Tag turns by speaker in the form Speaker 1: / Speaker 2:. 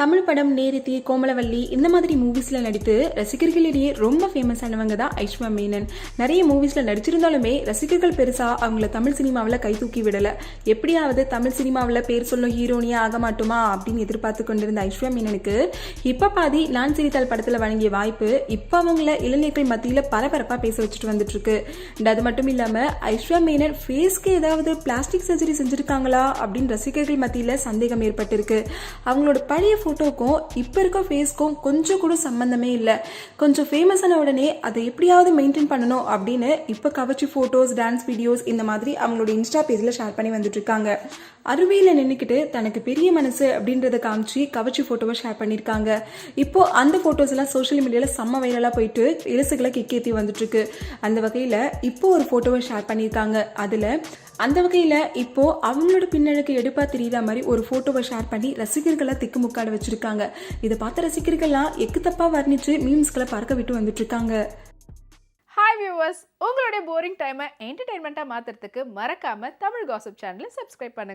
Speaker 1: தமிழ் படம் நேரித்தி கோமலவல்லி இந்த மாதிரி மூவிஸில் நடித்து ரசிகர்களிடையே ரொம்ப ஃபேமஸ் ஆனவங்க தான் ஐஸ்வர்யா மேனன். நிறைய மூவிஸில் நடிச்சிருந்தாலுமே ரசிகர்கள் பெருசாக அவங்கள தமிழ் சினிமாவில் கை தூக்கி விடலை. எப்படியாவது தமிழ் சினிமாவில் பேர் சொல்லும் ஹீரோனியாக ஆக மாட்டுமா அப்படின்னு எதிர்பார்த்து கொண்டிருந்த ஐஸ்வர்யா மேனனுக்கு இப்போ பாதி நான் சிரித்தால் படத்தில் வழங்கிய வாய்ப்பு இப்போ அவங்கள இளைஞர்கள் மத்தியில் பரபரப்பாக பேச வச்சுட்டு வந்துட்டுருக்கு. அண்ட் அது மட்டும் இல்லாமல் ஐஸ்வர்யா மேனன் ஃபேஸ்க்கு ஏதாவது பிளாஸ்டிக் சர்ஜரி செஞ்சுருக்காங்களா அப்படின்னு ரசிகர்கள் மத்தியில் சந்தேகம் ஏற்பட்டிருக்கு. அவங்களோட பழைய ஃபோட்டோக்கும் இப்போ இருக்க ஃபேஸ்க்கும் கொஞ்சம் கூட சம்மந்தமே இல்லை. கொஞ்சம் ஃபேமஸ் ஆன உடனே அதை எப்படியாவது மெயின்டைன் பண்ணணும் அப்படின்னு இப்போ கவர்ச்சி ஃபோட்டோஸ் டான்ஸ் வீடியோஸ் இந்த மாதிரி அவங்களோட இன்ஸ்டா பேஜில் ஷேர் பண்ணி வந்துட்டு இருக்காங்க. அருவியில் நின்றுக்கிட்டு தனக்கு பெரிய மனசு அப்படின்றத காமிச்சு கவர்ச்சி ஃபோட்டோவை ஷேர் பண்ணியிருக்காங்க இப்போ அந்த ஃபோட்டோஸ் எல்லாம் சோஷியல் மீடியாவில் செம்ம வைரலாக போயிட்டு இலசுகளை கிக்கேத்தி வந்துட்டு இருக்கு. அந்த வகையில் இப்போ ஒரு ஃபோட்டோவை ஷேர் பண்ணியிருக்காங்க அதில் அந்த வகையில் இப்போ அவங்களோட பின்னழுக்கு எடுப்பா தெரியுற மாதிரி ஒரு ஃபோட்டோவை ஷேர் பண்ணி ரசிகர்களை திக்குமுக்காட வச்சிருக்காங்க. இதை பார்த்த ரசிகர்கள்லாம் எக்கு தப்பா வர்ணிச்சு மீம்ஸ்களை பறக்க விட்டு வந்துட்டு இருக்காங்க
Speaker 2: ஹாய் வியூவர்ஸ் உங்களுடைய போரிங் டைமை என்டர்டைன்மெண்ட்டாக மாற்றுறதுக்கு மறக்காம தமிழ் காசிப் சேனலை சப்ஸ்கிரைப் பண்ணுங்க.